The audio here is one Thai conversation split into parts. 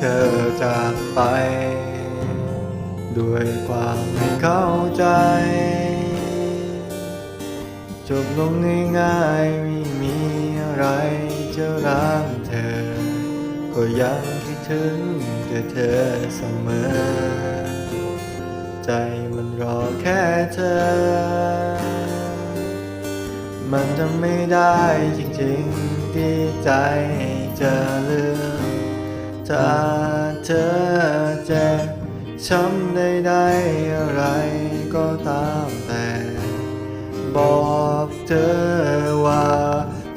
ธอจากไป ด้วยความไม่เข้าใจ จบลงง่ายๆไม่มีอะไรจะรักเธอ ก็ยังคิดถึงแต่เธอเสมอ ใจมันรอแค่เธอ มันทำไม่ได้จริงๆที่ใจจะเลือก ถ้าเธอเจ็บช้ำใดๆอะไรก็ตามแต่ บอกเธอว่า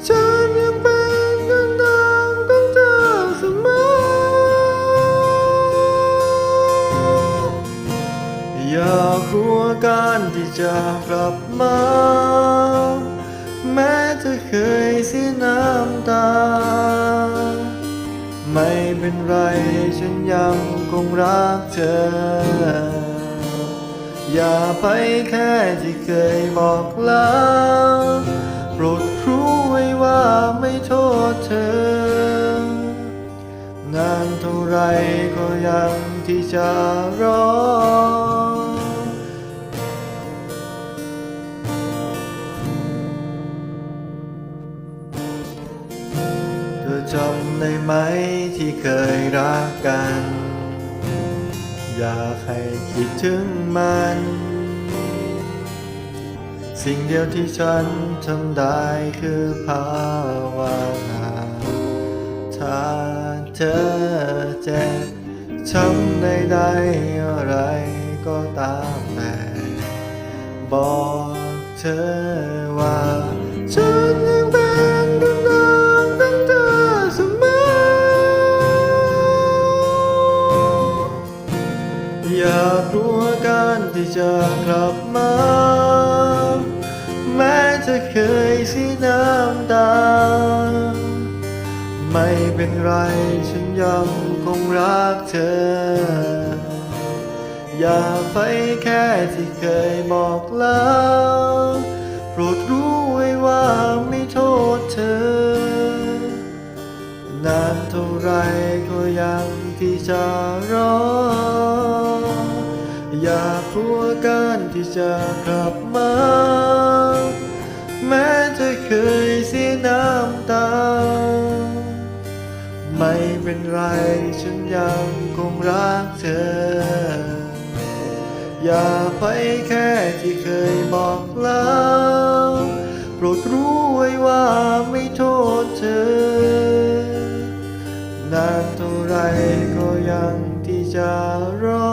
ฉันยังเป็นคนเดิมของเธอเสมอ อย่ากลัวการที่จะกลับมา แม้จะเคยเสียน้ำตา เป็นไร ฉันยังคงรักเธอ อย่าไปแค่ที่เคยบอกลาโปรดรู้ไว้ว่าไม่โทษเธอนานเท่าไรก็ยังที่จะรอ อจำได้ไหมที่เคยรักกัน อยากให้คิดถึงมัน สิ่งเดียวที่ฉันทำได้คือภาวนาถ้าเธอเจ็บช้ำใดๆอะไรก็ตามแต่บอกเธอ ที่จะกลับมา แม้จะเคยเสียน้ำตา ไม่เป็นไร ฉันยังคงรักเธอ อย่าไปแค่ที่เคยบอกแลาโปรดรู้ไว้ว่าไม่โทษเธอนานเท่าไรก็ยังที่จะรอ อย่ากลัวการที่จะกลับมา แม้จะเคยเสียน้ำตา ไม่เป็นไรฉันยังคงรักเธอ อย่าไปแค่ที่เคยบอกลาโปรดรู้ไว้ว่าไม่โทษเธอนานเท่าไรก็ยังที่จะรอ